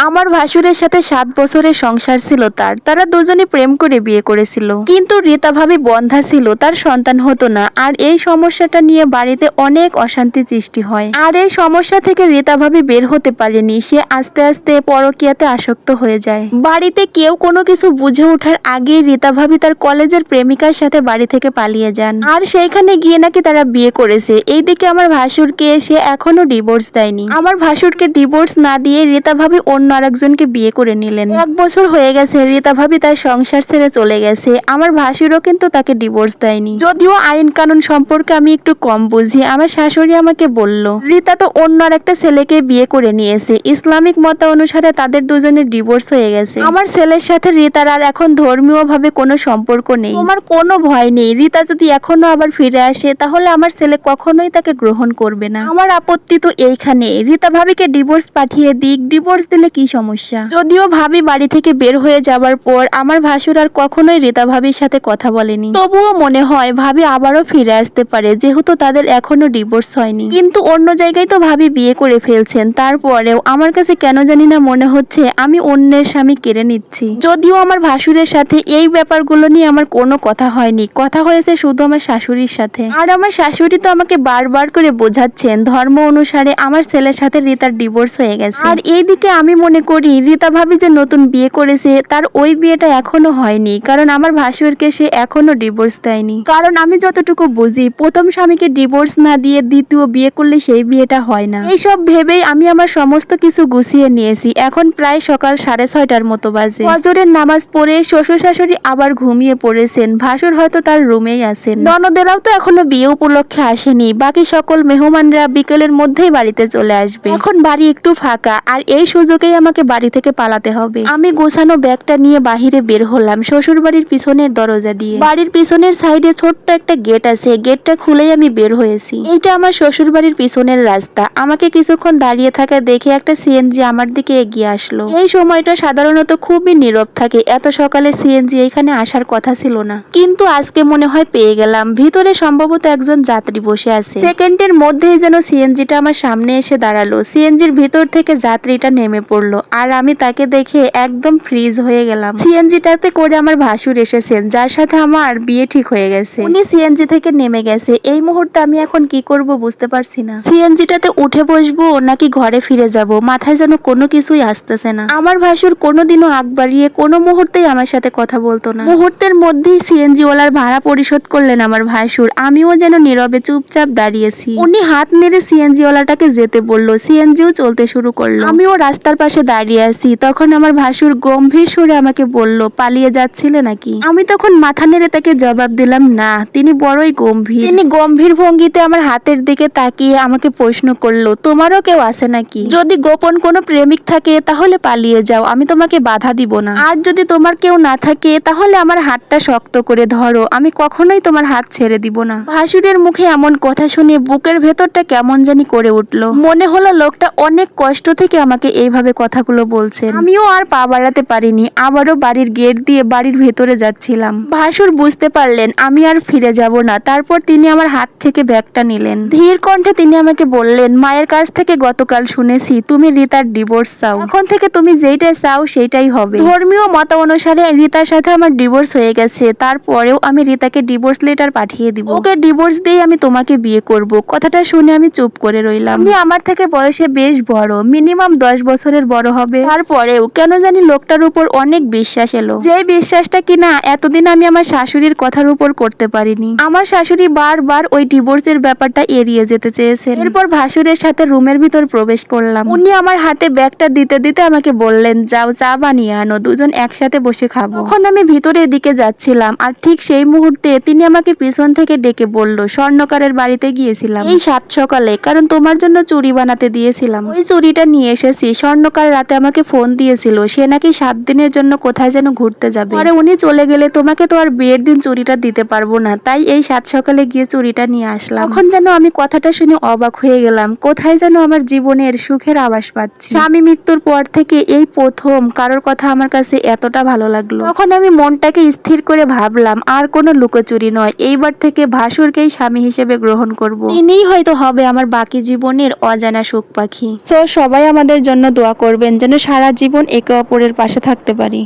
আমার ভাসুরের সাথে সাত বছরের সংসার ছিল তার। তারা দুজনে প্রেম করে বিয়ে করেছিল। কিন্তু রীতা ভাবি বন্ধা ছিল, তার সন্তান হতো না। আর এই সমস্যাটা নিয়ে বাড়িতে অনেক অশান্তি সৃষ্টি হয়। আর এই সমস্যা থেকে রীতা ভাবি বের হতে পারেনি। সে আস্তে আস্তে পরকীয়াতে আসক্ত হয়ে যায়। বাড়িতে কেউ কোনো কিছু বুঝে ওঠার আগেই রীতা ভাবি তার কলেজের প্রেমিকার সাথে বাড়ি থেকে পালিয়ে যান। আর সেইখানে গিয়ে নাকি তারা বিয়ে করেছে। এইদিকে আমার ভাসুরকে সে এখনও ডিভোর্স দেয়নি। আমার ভাসুরকে ডিভোর্স না দিয়ে রীতা ভাবি অন্য আরেকজনকে বিয়ে করে নিলেন। এক বছর হয়ে গেছে, রীতা ভাবি তার সংসার ছেড়ে চলে গেছে। আমার ভাসুরও কিন্তু তাকে ডিভোর্স দেয়নি। যদিও আইন কানুন সম্পর্কে আমি একটু কম বুঝি, আমার শাশুড়ি আমাকে বলল, রীতা তো অন্য আর একটা ছেলেকে বিয়ে করে নিয়েছে। ইসলামিক মত অনুসারে তাদের দুজনের ডিভোর্স হয়ে গেছে। আমার ছেলের সাথে রীতার আর এখন ধর্মীয় ভাবে কোনো সম্পর্ক নেই। আমার কোনো ভয় নেই। রীতা যদি এখনও আবার ফিরে আসে, তাহলে আমার ছেলে কখনোই তাকে গ্রহণ করবে না। আমার আপত্তি তো এইখানে। রীতা ভাবিকে ডিভোর্স পাঠিয়ে দিক। ডিভোর্স দিলে কি সমস্যা? যদিও ভাবি বাড়ি থেকে বের হয়ে যাবার পর আমার ভাসুর আর কখনোই রীতা ভাবির সাথে কথা বলেনি। তবুও মনে হয় ভাবি আবারও ফিরে আসতে পারে, যেহেতু তাদের এখনও ডিভোর্স হয়নি। কিন্তু অন্য জায়গায় তো ভাবি বিয়ে করে ফেলছেন, তারপরেও আমার কাছে কেন জানি না মনে হচ্ছে আমি অন্যের স্বামী কেড়ে নিচ্ছি। যদিও আমার ভাসুরের সাথে এই ব্যাপারগুলো নিয়ে আমার কোনো কথা হয়নি, কথা হয়েছে শুধু আমার শাশুড়ির সাথে। আর আমার শাশুড়ি তো আমাকে বারবার করে বোঝাচ্ছেন, ধর্ম অনুসারে আমার ছেলের সাথে রিতার ডিভোর্স হয়ে গেছে। আর এইদিকে আমি মনে করি, রীতা ভাবি যে নতুন বিয়ে করেছে, তার ওই বিয়েটা এখনও হয়নি। কারণ আমার ভাসুরকে সে এখনও ডিভোর্স দেয়নি। কারণ আমি যতটুকু বুঝি, প্রথম স্বামীকে ডিভোর্স না দিয়ে দ্বিতীয় বিয়ে করলে সেই বিয়েটা হয় না। এইসব ভেবেই আমি আমার সমস্ত কিছু গুছিয়ে নিয়েছি। এখন প্রায় সকাল সাড়ে ছয়টার মতো বাজে। ফজরের নামাজ পড়ে শ্বশুর শাশুড়ি আবার ঘুমিয়ে পড়েছেন। ভাসুর হয়তো তার রুমেই আছেন। ননদেরাও তো এখনও বিয়ে উপলক্ষে আসেনি। বাকি সকল মেহমানরা বিকেলের মধ্যেই বাড়িতে চলে আসবে। এখন বাড়ি একটু ফাঁকা, আর এই সুযোগেই আমাকে বাড়ি থেকে পালাতে হবে। আমি গোছানো ব্যাগটা নিয়ে বাহিরে বের হলাম শ্বশুর বাড়ির পিছনের দরজা দিয়ে। বাড়ির পিছনের সাইডে ছোট্ট একটা গেট আছে, গেটটা খুলেই আমি বের হয়েছি। এইটা আমার শ্বশুর বাড়ির পিছনের রাস্তা। আমাকে কিছুক্ষণ দাঁড়িয়ে থাকা দেখে একটা সিএনজি আমার দিকে এগিয়ে আসলো। এই সময়টা সাধারণত খুবই নীরব থাকে। এত সকালে সিএনজি এখানে আসার কথা ছিল না। কিন্তু আজকে মনে হয় পেয়ে গেলাম। ভিতরে সম্ভবত একজন যাত্রী বসে আছে। সেকেন্ডের মধ্যেই যেন সিএনজিটা আমার সামনে এসে দাঁড়াল। সিএনজির ভিতর থেকে যাত্রীটা নেমে পড়ল। আর আমি তাকে দেখে একদম ফ্রিজ হয়ে গেলাম। সিএনজিটাতে করে আমার ভাসুর এসেছেন, যার সাথে আমার বিয়ে ঠিক হয়ে গেছে। উনি সিএনজি থেকে নেমে গেছে। এই মুহূর্তে আমি এখন কি করব বুঝতে পারছি না। সিএনজিটাতে উঠে বসবো নাকি ঘরে ফিরে যাব? মাথায় যেন কোনো কিছুই আসতেছে না। আমার ভাসুর কোনোদিনও আগ বাড়িয়ে কোনো মুহূর্তেই আমার সাথে কথা বলতো না। মুহূর্তের মধ্যেই সিএনজি ওয়ালার ভাড়া পরিশোধ করলেন আমার ভাসুর। আমিও যেন নীরবে চুপচাপ দাঁড়িয়েছি। উনি হাত নেড়ে সিএনজি ওয়ালাটাকে যেতে বলল। সিএনজিও চলতে শুরু করল। আমিও রাস্তার পাশে দাঁড়িয়ে আছি। তখন আমার ভাসুর গম্ভীর সুরে আমাকে বলল, পালিয়ে যাচ্ছিলে নাকি? আমি তখন মাথা নেড়ে তাকে জবাব দিলাম, না, তিনি বড়ই গম্ভীর। তিনি গম্ভীর ভঙ্গিতে আমার হাতের দিকে তাকিয়ে আমাকে প্রশ্ন করল, তোমারও কেউ আছে নাকি? যদি গোপন কোনো প্রেমিক থাকে, তাহলে পালিয়ে যাও, আমি তোমাকে বাধা দিব না। আর যদি তোমার কেউ না থাকে, তাহলে আমার হাতটা শক্ত করে ধরো, আমি কখনোই তোমার হাত ছেড়ে দিব না। ভাসুরের মুখে এমন কথা শুনে বুকের ভেতরটা কেমন জানি করে উঠল। মনে হলো লোকটা অনেক কষ্ট থেকে আমাকে এইভাবে কথাগুলো বলছেন। আমিও আর পা বাড়াতে পারিনি, আবারও বাড়ির গেট দিয়ে বাড়ির ভেতরে যাচ্ছিলাম। ভাসুর বুঝতে পারলেন, আমি আর ফিরে যাব না। তারপর তিনি আমার হাত থেকে ব্যাগটা নিলেন। ধীর কণ্ঠে তিনি আমাকে বললেন, মায়ের কাছ থেকে গতকাল শুনেছি, তুমি রিতার ডিভোর্স চাও। এখন থেকে তুমি যেইটা চাও সেইটাই হবে। ধর্মীয় মত অনুসারে রিতার সাথে আমার ডিভোর্স হয়ে গেছে। তারপরেও আমি রিতাকে ডিভোর্স লেটার পাঠিয়ে দিব। ওকে ডিভোর্স দিয়ে আমি তোমাকে বিয়ে করব। কথাটা শুনে আমি চুপ করে রইলাম। আমার থেকে বয়সে বেশ বড় মিনিমাম দশ বছরের বড় হবে? তারপরেও কেন জানি লোকটার উপর অনেক বিশ্বাস এলো। যে বিশ্বাসটা কিনা এতদিন আমি আমার শাশুড়ির কথার উপর করতে পারিনি। আমার শাশুড়ি বারবার ওই ডিভোর্সের ব্যাপারটা এড়িয়ে যেতে চেয়েছেন। এরপর ভাসুরের সাথে রুমের ভিতর প্রবেশ করলাম। উনি আমার হাতে ব্যাগটা দিতে দিতে আমাকে বললেন যাও চা বানিয়ে আনো দুজন একসাথে বসে খাব। তখন আমি ভিতরের দিকে যাচ্ছিলাম আর ঠিক সেই মুহূর্তে তিনি আমাকে পিছন থেকে ডেকে বলল স্বর্ণকারের বাড়িতে গিয়েছিলাম। এই সাত সকালে কারণ তোমার জন্য চুড়ি বানাতে দিয়েছিলাম। ওই চুড়িটা নিয়ে এসেছি স্বর্ণকার রাতে আমাকে ফোন দিয়েছিল। সে নাকি সাত দিনের জন্য কোথায় যেন ঘুরতে যাবে। পরে উনি চলে গেলে তোমাকে তো আর বিয়ের দিন চুড়িটা দিতে পারব না। তাই এই সাত সকালে গিয়ে চুড়িটা নিয়ে আসলাম। তখন যেন আমি কথাটা শুনে অবাক হয়ে গেলাম, কোথায় যেন আমার জীবনের সুখের আভাস পাচ্ছি। স্বামী মৃত্যুর পর থেকে এই প্রথম কারোর কথা আমার কাছে এতটা ভালো লাগল। তখন আমি মনটাকে স্থির করে ভাবলাম, আর কোনো লুকোচুরি নয়। এইবার থেকে ভাসুরকেই স্বামী হিসেবে গ্রহণ করব। ইনিই হয়তো হবে আমার বাকি জীবনের অজানা সুখ পাখি। তো সবাই আমাদের জন্য দোয়া করবে করবেন যেন সারা জীবন একে অপরের পাশে থাকতে পারি।